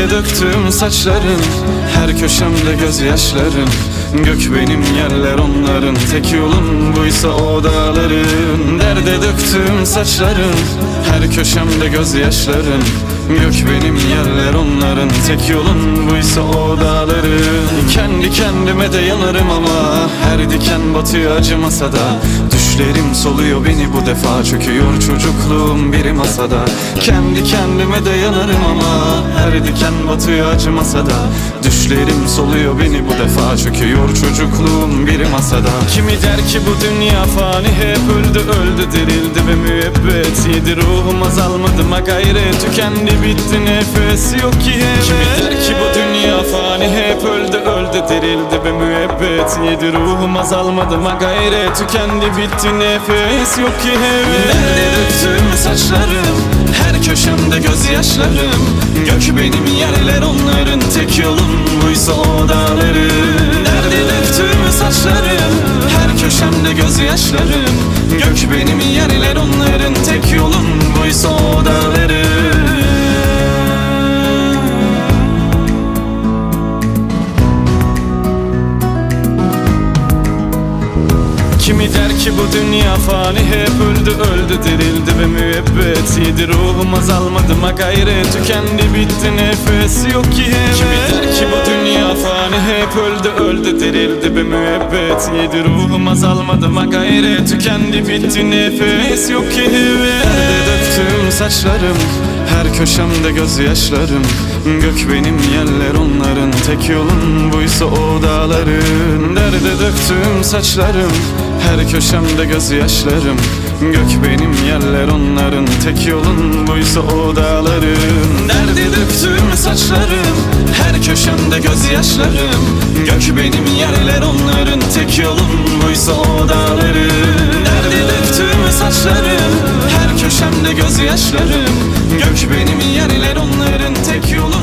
Derde döktüm saçların Her köşemde gözyaşların. Gök benim yerler onların. Tek yolum buysa o dağların. Derde döktüm saçların Her köşemde gözyaşların. Gök benim yerler onların. Tek yolun buysa o dağların. Kendi kendime de yanarım ama Her diken batıyor acımasa da Düşlerim soluyor beni bu defa Çöküyor çocukluğum bir masada. Kendi kendime de yanarım ama Her diken batıyor acımasa da Düşlerim soluyor beni bu defa Çöküyor çocukluğum bir masada. Kimi der ki bu dünya fani Hep öldü öldü dirildi ve müebbet Yedi. Ruhum azalmadı ma gayret Tükendi bitti nefes yok ki heves Kimi der ki bu öldü dirildi ve müebbet Yedi ruhum azalmadı ma gayret Tükendi bitti nefes. Yok ki heves. Derde döktüm saçlarım? Her köşemde gözyaşlarım. Gök benim yerler onların Tek yolum. Buysa o Derde döktüm saçlarım? Her köşemde gözyaşlarım. Gök benim yerler onların Tek yolum. Buysa o Kimi der ki bu dünya fani hep öldü öldü dirildi ve müebbet. Yedi ruhum azalmadı ma gayret tükendi bitti nefes yok ki heves. Kimi der ki bu dünya fani hep öldü öldü dirildi ve müebbet. Yedi ruhum azalmadı ma gayret tükendi bitti nefes yok ki heves. Derde döktüm saçlarım her köşemde gözyaşlarım Gök benim yerler onların Tek yolun buysa o dağların. Derde döktüm saçlarım Her köşemde gözyaşlarım Gök benim yerler onların Tek yolun buysa o dağların. Derde döktüm saçlarım Her köşemde gözyaşlarım Gök benim yerler onların Tek yolun buysa o dağların. Derde döktüm saçlarım Her köşemde gözyaşlarım Göç benim yerler onların tek yolu.